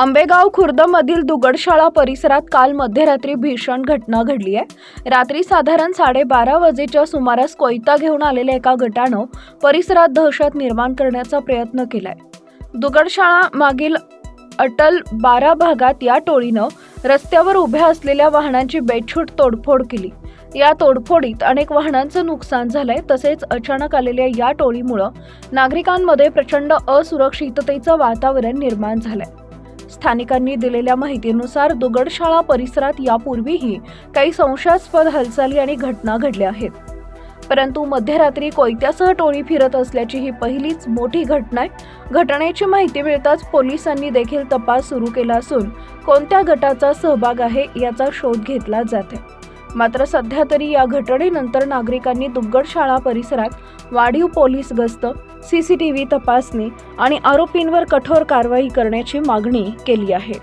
आंबेगाव खुर्दमधील दुगडशाळा परिसरात काल मध्यरात्री भीषण घटना घडली आहे. रात्री साधारण साडेबारा वाजेच्या सुमारास कोयता घेऊन आलेल्या एका गटानं परिसरात दहशत निर्माण करण्याचा प्रयत्न केलाय. दुगडशाळा मागील अटल बारा भागात या टोळीनं रस्त्यावर उभ्या असलेल्या वाहनांची बेछूट तोडफोड केली. या तोडफोडीत अनेक वाहनांचं नुकसान झालंय तसेच अचानक आलेल्या या टोळीमुळं नागरिकांमध्ये प्रचंड असुरक्षिततेचं वातावरण निर्माण झालंय. स्थानिकांनी दिलेल्या माहितीनुसार दुगडशाळा परिसरात यापूर्वीही काही संशयास्पद हालचाली आणि घटना घडल्या आहेत. परंतु मध्यरात्री कोयत्यासह टोळी फिरत असल्याची ही पहिलीच मोठी घटना आहे घटनेची माहिती मिळताच पोलिसांनी देखील तपास सुरू केला असून कोणत्या गटाचा सहभाग आहे याचा शोध घेतला जात आहे मात्र सध्या तरी या घटनेनंतर नागरिकांनी दुग्गड शाळा परिसरात वाढीव पोलीस गस्त सीसीटीव्ही तपासणी आणि आरोपींवर कठोर कारवाई करण्याची मागणी केली आहे.